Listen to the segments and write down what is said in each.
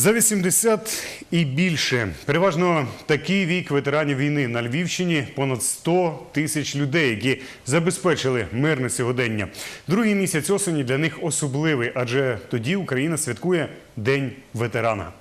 За 80 і більше. Переважно такий вік ветеранів війни на Львівщині понад 100 тисяч людей, які забезпечили мирне сьогодення. Другий місяць осені для них особливий, адже тоді Україна святкує День ветерана.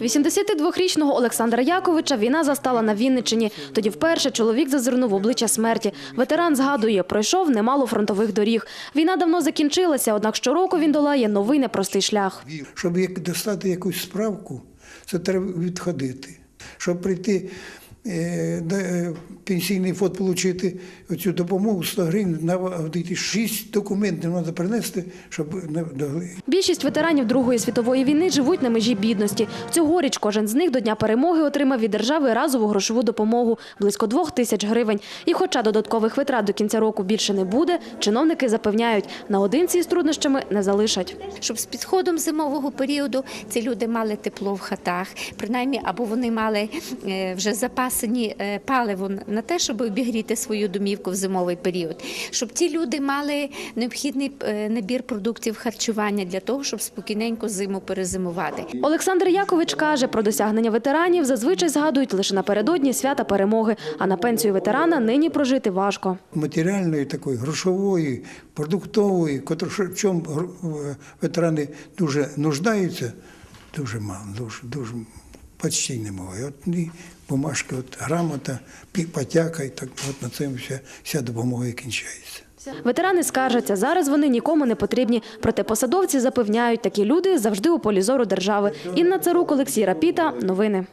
82-річного Олександра Яковича війна застала на Вінниччині. Тоді вперше чоловік зазирнув обличчя смерті. Ветеран згадує, пройшов немало фронтових доріг. Війна давно закінчилася, однак щороку він долає новий непростий шлях. Щоб достати якусь справку, це треба відходити. Щоб прийти пенсійний фонд отримати цю допомогу 100 гривень, дійти 6 документів треба принести, щоб не дали. Більшість ветеранів Другої світової війни живуть на межі бідності. Цьогоріч кожен з них до Дня перемоги отримав від держави разову грошову допомогу – близько двох тисяч гривень. І хоча додаткових витрат до кінця року більше не буде, чиновники запевняють, наодинці із труднощами не залишать. щоб з підходом зимового періоду ці люди мали тепло в хатах, принаймні або вони мали е, вже запасені е, паливо на те, щоб обігріти свою домівку в зимовий період, щоб ті люди мали необхідний е, набір продуктів харчування для того, щоб спокійненько зиму перезимувати. Олександр Якович каже, про досягнення ветеранів зазвичай згадують лише напередодні свята перемоги, а на пенсію ветерана нині прожити важко. Матеріальної такої, грошової, продуктової, в чому ветерани дуже нуждаються, дуже мало, дуже, дуже почти немає. От ні, бумажки, от грамота, потяка, і так от на цьому вся, вся допомога і кінчається. Ветерани скаржаться, зараз вони нікому не потрібні. Проте посадовці запевняють, такі люди завжди у полі зору держави. Інна Царук, Олексій Рапіта. Новини.